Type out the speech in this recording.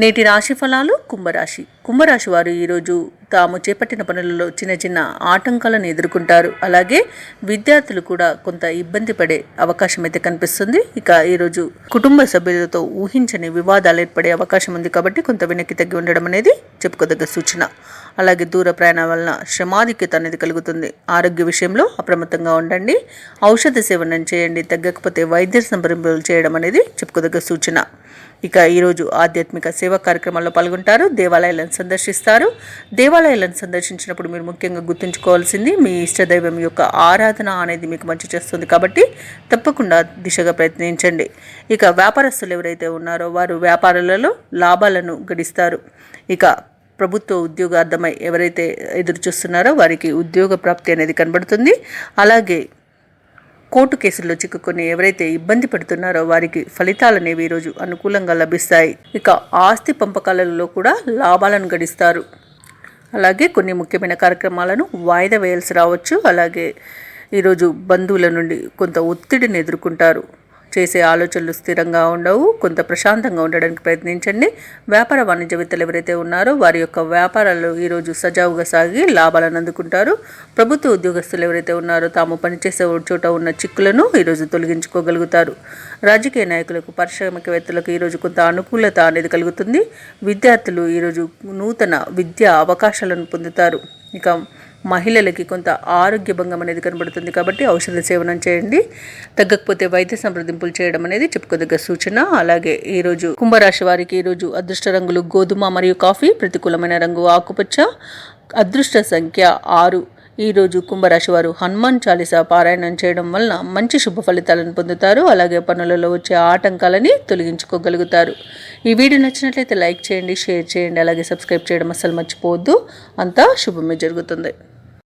నేటి రాశి ఫలాలు కుంభరాశి. కుంభరాశి వారు ఈరోజు తాము చేపట్టిన పనులలో చిన్న చిన్న ఆటంకాలను ఎదుర్కొంటారు. అలాగే విద్యార్థులు కూడా కొంత ఇబ్బంది పడే అవకాశం అయితే కనిపిస్తుంది. ఇక ఈరోజు కుటుంబ సభ్యులతో ఊహించని వివాదాలు ఏర్పడే అవకాశం ఉంది కాబట్టి కొంత వెనక్కి తగ్గి ఉండడం అనేది చెప్పుకోదగ్గ సూచన. అలాగే దూర ప్రయాణం వలన శ్రమాధిక్యత అనేది కలుగుతుంది. ఆరోగ్య విషయంలో అప్రమత్తంగా ఉండండి. ఔషధ సేవనం చేయండి. తగ్గకపోతే వైద్య సంప్రదింపులు చేయడం అనేది చెప్పుకోదగ్గ సూచన. ఇక ఈరోజు ఆధ్యాత్మిక సేవా కార్యక్రమాల్లో పాల్గొంటారు. దేవాలయాలను సందర్శిస్తారు. దేవాలయాలను సందర్శించినప్పుడు మీరు ముఖ్యంగా గుర్తుంచుకోవాల్సింది మీ ఇష్టదైవం యొక్క ఆరాధన అనేది మీకు మంచి చేస్తుంది కాబట్టి తప్పకుండా దిశగా ప్రయత్నించండి. ఇక వ్యాపారస్తులు ఎవరైతే ఉన్నారో వారు వ్యాపారాలలో లాభాలను గడిస్తారు. ఇక ప్రభుత్వ ఉద్యోగార్థమై ఎవరైతే ఎదురు చూస్తున్నారో వారికి ఉద్యోగ ప్రాప్తి అనేది కనబడుతుంది. అలాగే కోర్టు కేసుల్లో చిక్కుకొని ఎవరైతే ఇబ్బంది పడుతున్నారో వారికి ఫలితాలు అనేవి ఈరోజు అనుకూలంగా లభిస్తాయి. ఇక ఆస్తి పంపకాలలో కూడా లాభాలను గడిస్తారు. అలాగే కొన్ని ముఖ్యమైన కార్యక్రమాలను వాయిదా వేయాల్సి రావచ్చు. అలాగే ఈరోజు బంధువుల నుండి కొంత ఒత్తిడిని ఎదుర్కొంటారు. చేసే ఆలోచనలు స్థిరంగా ఉండవు. కొంత ప్రశాంతంగా ఉండడానికి ప్రయత్నించండి. వ్యాపార వాణిజ్యవేత్తలు ఎవరైతే ఉన్నారో వారి యొక్క వ్యాపారాలు ఈరోజు సజావుగా సాగి లాభాలను అందుకుంటారు. ప్రభుత్వ ఉద్యోగస్తులు ఎవరైతే ఉన్నారో తాము పనిచేసే చోట ఉన్న చిక్కులను ఈరోజు తొలగించుకోగలుగుతారు. రాజకీయ నాయకులకు పారిశ్రామికవేత్తలకు ఈరోజు కొంత అనుకూలత అనేది కలుగుతుంది. విద్యార్థులు ఈరోజు నూతన విద్యా అవకాశాలను పొందుతారు. ఇక మహిళలకి కొంత ఆరోగ్య భంగం అనేది కనబడుతుంది కాబట్టి ఔషధ సేవనం చేయండి. తగ్గకపోతే వైద్య సంప్రదింపులు చేయడం అనేది చెప్పుకోదగ్గ సూచన. అలాగే ఈరోజు కుంభరాశి వారికి ఈరోజు అదృష్ట రంగులు గోధుమ మరియు కాఫీ ప్రతికూలమైన రంగు ఆకుపచ్చ. అదృష్ట సంఖ్య ఆరు. ఈరోజు కుంభరాశి వారు హనుమాన్ చాలీసా పారాయణం చేయడం వలన మంచి శుభ ఫలితాలను పొందుతారు. అలాగే పనులలో వచ్చే ఆటంకాలని తొలగించుకోగలుగుతారు. ఈ వీడియో నచ్చినట్లయితే లైక్ చేయండి షేర్ చేయండి. అలాగే సబ్స్క్రైబ్ చేయడం అస్సలు మర్చిపోవద్దు. అంతా శుభమే జరుగుతుంది.